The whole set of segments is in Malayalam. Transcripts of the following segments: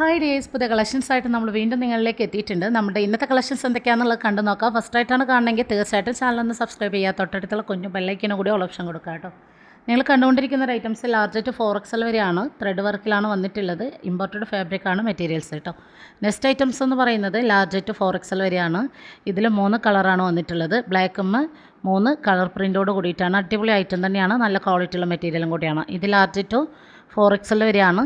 ഹായ് ഡേസ് പുതിയ കളക്ഷൻസ് ആയിട്ട് നമ്മൾ വീണ്ടും നിങ്ങളിലേക്ക് എത്തിയിട്ടുണ്ട്. നമ്മുടെ ഇന്നത്തെ കളക്ഷൻസ് എന്തൊക്കെയാണെന്നുള്ളത് കണ്ടു നോക്കാം. ഫസ്റ്റ് ആയിട്ടാണ് കാണണമെങ്കിൽ തീർച്ചയായിട്ടും ചാനലൊന്ന് സബ്സ്ക്രൈബ് ചെയ്യുക. തൊട്ടടുത്തുള്ള കുഞ്ഞു ബെല്ലൈക്കിനും കൂടി ഓപ്ഷൻ കൊടുക്കുക കേട്ടോ. നിങ്ങൾ കണ്ടുകൊണ്ടിരിക്കുന്ന ഒരു items large to four XL വരെയാണ് ത്രെഡ് വർക്കിലാണ് വന്നിട്ടുള്ളത്. ഇമ്പോർട്ടഡ് ഫാബ്രിക് ആണ് മെറ്റീരിയൽസ് കേട്ടോ. നെക്സ്റ്റ് ഐറ്റംസ് എന്ന് പറയുന്നത് ലാർജ് ലാർജറ്റ് ഫോർ എക്സൽ വരെയാണ്. ഇതിൽ മൂന്ന് കളറാണ് വന്നിട്ടുള്ളത്. ബ്ലാക്കും മൂന്ന് കളർ പ്രിന്റോട് കൂടിയിട്ടാണ്. അടിപൊളി ഐറ്റം തന്നെയാണ്. നല്ല ക്വാളിറ്റിയുള്ള മെറ്റീരിയലും കൂടിയാണ്. ഇത് ലാർജറ്റോ ഫോർ എക്സൽ വരെയാണ്.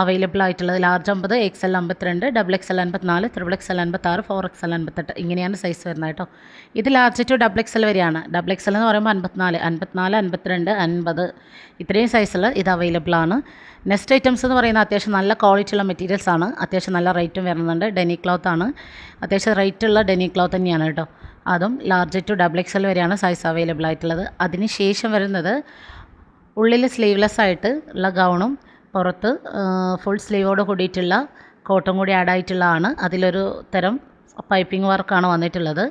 അവൈലബിൾ ആയിട്ടുള്ളത്. ലാർജ് അമ്പത് എക്സ് എൽ അമ്പത്തിരണ്ട് ഡബിൾ എക്സ് എൽ അൻപത്തിനാല് ത്രിബിൾ എക്സ് എൽ അൻപത്താറ് ഫോർ എക്സ് എൽ അൻപത്തെട്ട്. ഇങ്ങനെയാണ് സൈസ് വരുന്നത് കേട്ടോ. ഇത് large to double X L വരെയാണ്. ഡബിൾ എക്സ് എൽ എന്ന് പറയുമ്പോൾ അൻപത്തിനാല് അൻപത്തിനാല് അൻപത്തിരണ്ട് അൻപത്. ഇത്രയും സൈസിൽ ഇത് അവൈലബിൾ ആണ്. നെക്സ്റ്റ് ഐറ്റംസ് എന്ന് പറയുന്നത് അത്യാവശ്യം നല്ല ക്വാളിറ്റി ഉള്ള മെറ്റീരിയൽസ് ആണ്. അത്യാവശ്യം നല്ല റേറ്റും വരുന്നുണ്ട്. ഡെനി ക്ലോത്ത് ആണ്. അത്യാവശ്യം റേറ്റ് ഉള്ള ഡെനി ക്ലോത്ത് തന്നെയാണ് കേട്ടോ. അതും large to double X L വരെയാണ് സൈസ് അവൈലബിൾ ആയിട്ടുള്ളത്. അതിന് ശേഷം വരുന്നത് ഉള്ളിൽ സ്ലീവ്ലെസ് ആയിട്ട് ഉള്ള ഗൗണും പുറത്ത് ഫുൾ സ്ലീവോട് കൂടിയിട്ടുള്ള കോട്ടും കൂടി ആഡ് ആയിട്ടുള്ളതാണ്. അതിലൊരു തരം പൈപ്പിംഗ് വർക്കാണ് വന്നിട്ടുള്ളത്.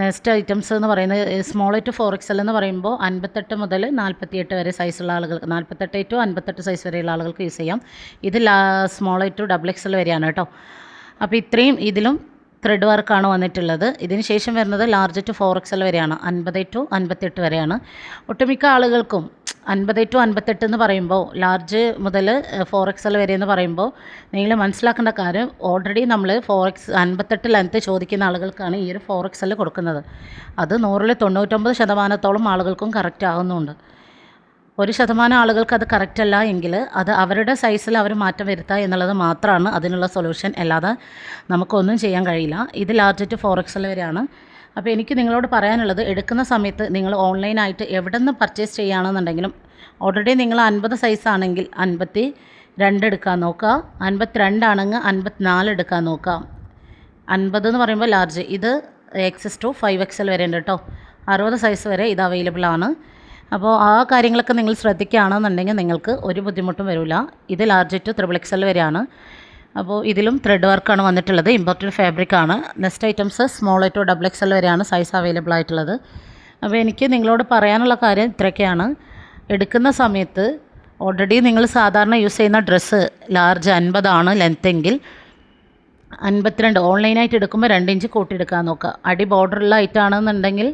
നെക്സ്റ്റ് ഐറ്റംസ് എന്ന് പറയുന്നത് സ്മോൾ ടു ഫോർ എക്സൽ എന്ന് പറയുമ്പോൾ അൻപത്തെട്ട് മുതൽ നാൽപ്പത്തിയെട്ട് വരെ സൈസുള്ള ആളുകൾക്ക് നാൽപ്പത്തെട്ട് ടു അൻപത്തെട്ട് സൈസ് വരെയുള്ള ആളുകൾക്ക് യൂസ് ചെയ്യാം. ഇത് ലാ സ്മോൾ ടു ഡബിൾ എക്സൽ വരെയാണ് കേട്ടോ. അപ്പോൾ ഇത്രയും ഇതിലും ത്രെഡ് വർക്കാണ് വന്നിട്ടുള്ളത്. ഇതിന് ശേഷം വരുന്നത് ലാർജ് ടു ഫോർ എക്സൽ വരെയാണ് അൻപത് ടു അൻപത്തെട്ട് വരെയാണ്. ഒട്ടുമിക്ക ആളുകൾക്കും അൻപത് ടു അൻപത്തെട്ട് എന്ന് പറയുമ്പോൾ ലാർജ് മുതൽ ഫോർ എക്സൽ വരെ എന്ന് പറയുമ്പോൾ നിങ്ങൾ മനസ്സിലാക്കേണ്ട കാര്യം ഓൾറെഡി നമ്മൾ ഫോർ എക്സ് അൻപത്തെട്ട് ലെങ്ത്ത് ചോദിക്കുന്ന ആളുകൾക്കാണ് ഈ ഒരു ഫോർ എക്സൽ കൊടുക്കുന്നത്. അത് നൂറിൽ തൊണ്ണൂറ്റൊമ്പത് ശതമാനത്തോളം ആളുകൾക്കും കറക്റ്റ് ആകുന്നുണ്ട് ഒരു ശതമാനം ആളുകൾക്ക് അത് കറക്റ്റ് അല്ല എങ്കിൽ അത് അവരുടെ സൈസിൽ അവർ മാറ്റം വരുത്തുക എന്നുള്ളത് മാത്രമാണ് അതിനുള്ള സൊല്യൂഷൻ അല്ലാതെ നമുക്കൊന്നും ചെയ്യാൻ കഴിയില്ല. ഇത് ലാർജ് ടു ഫോർ എക്സൽ വരെയാണ്. അപ്പോൾ എനിക്ക് നിങ്ങളോട് പറയാനുള്ളത് എടുക്കുന്ന സമയത്ത് നിങ്ങൾ ഓൺലൈനായിട്ട് എവിടെ നിന്ന് പർച്ചേസ് ചെയ്യുകയാണെന്നുണ്ടെങ്കിലും ഓൾറെഡി നിങ്ങൾ അൻപത് സൈസ് ആണെങ്കിൽ അൻപത്തി രണ്ട് എടുക്കാൻ നോക്കുക. അൻപത്തിരണ്ടാണെങ്കിൽ അൻപത്തിനാല് എടുക്കാൻ നോക്കുക. അൻപത് എന്ന് പറയുമ്പോൾ ലാർജ് ഇത് എക്സസ് ടു ഫൈവ് എൽ വരെ ഉണ്ട് കേട്ടോ. അറുപത് സൈസ് വരെ ഇത് അവൈലബിൾ ആണ്. അപ്പോൾ ആ കാര്യങ്ങളൊക്കെ നിങ്ങൾ ശ്രദ്ധിക്കുകയാണെന്നുണ്ടെങ്കിൽ നിങ്ങൾക്ക് ഒരു ബുദ്ധിമുട്ടും വരില്ല. ഇത് ലാർജ് ടു ത്രിബിൾ എൽ വരെയാണ്. അപ്പോൾ ഇതിലും ത്രെഡ് വർക്കാണ് വന്നിട്ടുള്ളത്. ഇമ്പോർട്ടന്റ് ഫാബ്രിക് ആണ്. Next items small to double X L വരെയാണ് സൈസ് അവൈലബിൾ ആയിട്ടുള്ളത്. അപ്പോൾ എനിക്ക് നിങ്ങളോട് പറയാനുള്ള കാര്യം ഇത്രയൊക്കെയാണ്. എടുക്കുന്ന സമയത്ത് ഓൾറെഡി നിങ്ങൾ സാധാരണ യൂസ് ചെയ്യുന്ന ഡ്രസ്സ് ലാർജ് അൻപതാണ് ലെങ്ത് എങ്കിൽ അൻപത്തിരണ്ട് ഓൺലൈനായിട്ട് എടുക്കുമ്പോൾ രണ്ട് ഇഞ്ച് കൂട്ടിയെടുക്കാൻ നോക്കുക. അടി ബോർഡറുള്ള ഐറ്റം ആണെന്നുണ്ടെങ്കിൽ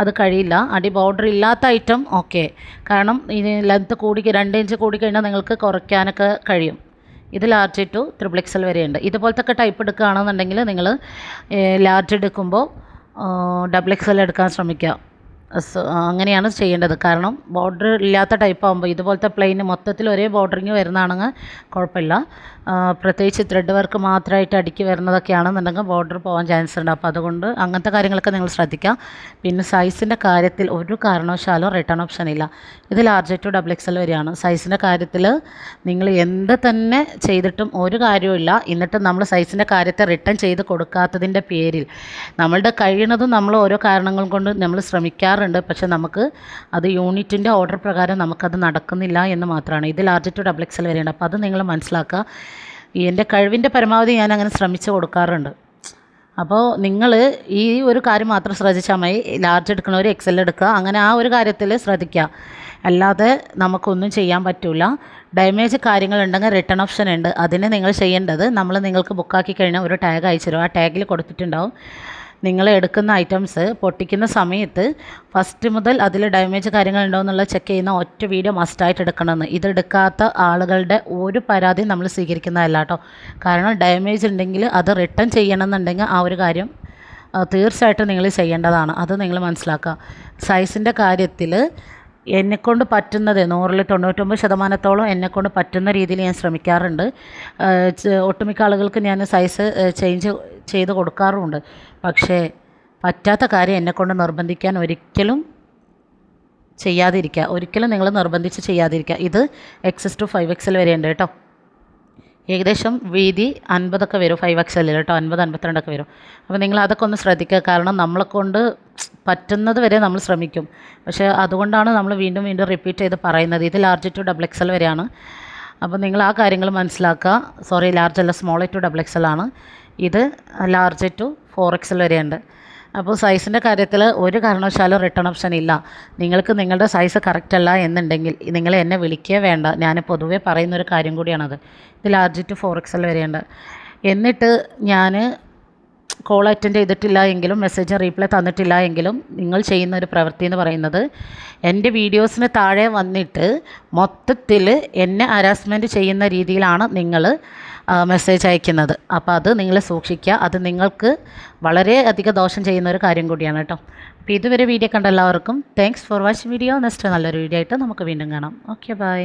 അത് കഴിയില്ല. അടി ബോർഡർ ഇല്ലാത്ത ഐറ്റം ഓക്കെ കാരണം ഈ ലെങ്ത്ത് കൂടി രണ്ട് ഇഞ്ച് കൂടിക്കഴിഞ്ഞാൽ നിങ്ങൾക്ക് കുറയ്ക്കാനൊക്കെ കഴിയും. ഇത് ലാർജ് ടു ത്രിബിൾ എക്സൽ വരെയുണ്ട്. ഇതുപോലത്തെ ടൈപ്പ് എടുക്കുകയാണെന്നുണ്ടെങ്കിൽ നിങ്ങൾ ലാർജ് എടുക്കുമ്പോൾ ഡബിൾ എക്സൽ എടുക്കാൻ ശ്രമിക്കുക. അങ്ങനെയാണ് ചെയ്യേണ്ടത്. കാരണം ബോർഡർ ഇല്ലാത്ത ടൈപ്പ് ആകുമ്പോൾ ഇതുപോലത്തെ പ്ലെയിൻ മൊത്തത്തിൽ ഒരേ ബോർഡറിങ് വരുന്നതാണെങ്കിൽ കുഴപ്പമില്ല പ്രത്യേകിച്ച് ത്രെഡ് വർക്ക് മാത്രമായിട്ട് അടുക്കി വരുന്നതൊക്കെയാണെന്നുണ്ടെങ്കിൽ ബോർഡർ പോകാൻ ചാൻസ് ഉണ്ട്. അപ്പോൾ അതുകൊണ്ട് അങ്ങനത്തെ കാര്യങ്ങളൊക്കെ നിങ്ങൾ ശ്രദ്ധിക്കുക. പിന്നെ സൈസിന്റെ കാര്യത്തിൽ ഒരു കാരണവശാലും റിട്ടേൺ ഓപ്ഷൻ ഇല്ല. ഇത് ലാർജ് ടു ഡബിൾ എക്സൽ വരെയാണ്. സൈസിന്റെ കാര്യത്തിൽ നിങ്ങൾ എന്ത് തന്നെ ചെയ്തിട്ടും ഒരു കാര്യവുമില്ല എന്നിട്ട് നമ്മൾ സൈസിന്റെ കാര്യത്തെ റിട്ടേൺ ചെയ്ത് കൊടുക്കാത്തതിന്റെ പേരിൽ നമ്മളുടെ കഴിയുന്നതും നമ്മൾ ഓരോ കാരണങ്ങൾ കൊണ്ട് നമ്മൾ ശ്രമിക്കാറുണ്ട് പക്ഷേ നമുക്ക് അത് യൂണിറ്റിന്റെ ഓർഡർ പ്രകാരം നമുക്കത് നടക്കുന്നില്ല എന്ന് മാത്രമാണ്. ഇത് ലാർജ് ടു ഡബിൾ എക്സൽ വരെയുണ്ട് അപ്പോൾ അത് നിങ്ങൾ മനസ്സിലാക്കുക. എന്റെ കഴിവിന്റെ പരമാവധി ഞാൻ അങ്ങനെ ശ്രമിച്ച് കൊടുക്കാറുണ്ട്. അപ്പോൾ നിങ്ങൾ ഈ ഒരു കാര്യം മാത്രം ശ്രദ്ധിച്ചാൽ മതി. ലാർജ് എടുക്കണവർ എക്സൽ എടുക്കുക. അങ്ങനെ ആ ഒരു കാര്യത്തിൽ ശ്രദ്ധിക്കുക. അല്ലാതെ നമുക്കൊന്നും ചെയ്യാൻ പറ്റില്ല ഡാമേജ് കാര്യങ്ങളുണ്ടെങ്കിൽ റിട്ടേൺ ഓപ്ഷൻ ഉണ്ട്. അതിന് നിങ്ങൾ ചെയ്യേണ്ടത് നമ്മൾ നിങ്ങൾക്ക് ബുക്കാക്കി കഴിഞ്ഞാൽ ഒരു ടാഗ് അയച്ചു തരും. ആ ടാഗിൽ കൊടുത്തിട്ടുണ്ടാവും. നിങ്ങൾ എടുക്കുന്ന ഐറ്റംസ് പൊട്ടിക്കുന്ന സമയത്ത് ഫസ്റ്റ് മുതൽ അതിൽ ഡാമേജ് കാര്യങ്ങൾ ഉണ്ടോ എന്നുള്ളത് ചെക്ക് ചെയ്യുന്ന ഒറ്റ വീഡിയോ മസ്റ്റായിട്ട് എടുക്കണമെന്ന്. ഇതെടുക്കാത്ത ആളുകളുടെ ഒരു പരാതിയും നമ്മൾ സ്വീകരിക്കുന്നതല്ല കേട്ടോ. കാരണം ഡാമേജ് ഉണ്ടെങ്കിൽ അത് റിട്ടേൺ ചെയ്യണമെന്നുണ്ടെങ്കിൽ ആ ഒരു കാര്യം തീർച്ചയായിട്ടും നിങ്ങൾ ചെയ്യേണ്ടതാണ്. അത് നിങ്ങൾ മനസ്സിലാക്കുക. സൈസിന്റെ കാര്യത്തിൽ എന്നെക്കൊണ്ട് പറ്റുന്നത് നൂറിൽ തൊണ്ണൂറ്റൊമ്പത് ശതമാനത്തോളം എന്നെക്കൊണ്ട് പറ്റുന്ന രീതിയിൽ ഞാൻ ശ്രമിക്കാറുണ്ട്. ഒട്ടുമിക്ക ആളുകൾക്ക് ഞാൻ സൈസ് ചേഞ്ച് ചെയ്ത് കൊടുക്കാറുമുണ്ട്. പക്ഷേ പറ്റാത്ത കാര്യം എന്നെക്കൊണ്ട് നിർബന്ധിക്കാൻ ഒരിക്കലും ചെയ്യാതിരിക്കുക. ഒരിക്കലും നിങ്ങൾ നിർബന്ധിച്ച് ചെയ്യാതിരിക്കുക. ഇത് എക്സസ് ടു ഫൈവ് എക്സൽ വരെയുണ്ട് കേട്ടോ. ഏകദേശം വീതി അൻപതൊക്കെ വരും ഫൈവ് എക്സലിൽ കേട്ടോ അൻപത് അൻപത്തിരണ്ടൊക്കെ വരും. അപ്പോൾ നിങ്ങൾ അതൊക്കെ ഒന്ന് ശ്രദ്ധിക്കുക. കാരണം നമ്മളെ കൊണ്ട് പറ്റുന്നത് വരെ നമ്മൾ ശ്രമിക്കും. പക്ഷേ അതുകൊണ്ടാണ് നമ്മൾ വീണ്ടും വീണ്ടും റിപ്പീറ്റ് ചെയ്ത് പറയുന്നത്. ഇത് ലാർജ് ടു ഡബിൾ എക്സൽ വരെയാണ്. അപ്പോൾ നിങ്ങൾ ആ കാര്യങ്ങൾ മനസ്സിലാക്കുക. സോറി ലാർജ് അല്ല സ്മോൾ ടു ഡബിൾ എക്സൽ ആണ്. ഇത് ലാർജ് ടു ഫോർ എക്സൽ വരെയുണ്ട്. അപ്പോൾ സൈസിന്റെ കാര്യത്തിൽ ഒരു കാരണവശാലും റിട്ടേൺ ഓപ്ഷൻ ഇല്ല. നിങ്ങൾക്ക് നിങ്ങളുടെ സൈസ് കറക്റ്റ് അല്ല എന്നുണ്ടെങ്കിൽ നിങ്ങൾ എന്നെ വിളിക്കേ വേണ്ട. ഞാൻ പൊതുവേ പറയുന്നൊരു കാര്യം കൂടിയാണത്. ഇത് ലാർജ് ടു ഫോർ എക്സൽ വരെയുണ്ട്. എന്നിട്ട് ഞാൻ കോൾ അറ്റൻഡ് ചെയ്തിട്ടില്ല എങ്കിലും മെസ്സേജ് റീപ്ലൈ തന്നിട്ടില്ല എങ്കിലും നിങ്ങൾ ചെയ്യുന്ന ഒരു പ്രവൃത്തി എന്ന് പറയുന്നത് എന്റെ വീഡിയോസിന് താഴെ വന്നിട്ട് മൊത്തത്തിൽ എന്നെ ഹരാസ്മെന്റ് ചെയ്യുന്ന രീതിയിലാണ് നിങ്ങൾ മെസ്സേജ് അയക്കുന്നത്. അപ്പോൾ അത് നിങ്ങൾ സൂക്ഷിക്കുക അത് നിങ്ങൾക്ക് വളരെ അധികം ദോഷം ചെയ്യുന്ന ഒരു കാര്യം കൂടിയാണ് കേട്ടോ. അപ്പോൾ ഇതുവരെ വീഡിയോ കണ്ട എല്ലാവർക്കും thanks for watching video next നല്ലൊരു വീഡിയോ ആയിട്ട് നമുക്ക് വീണ്ടും കാണാം. Okay bye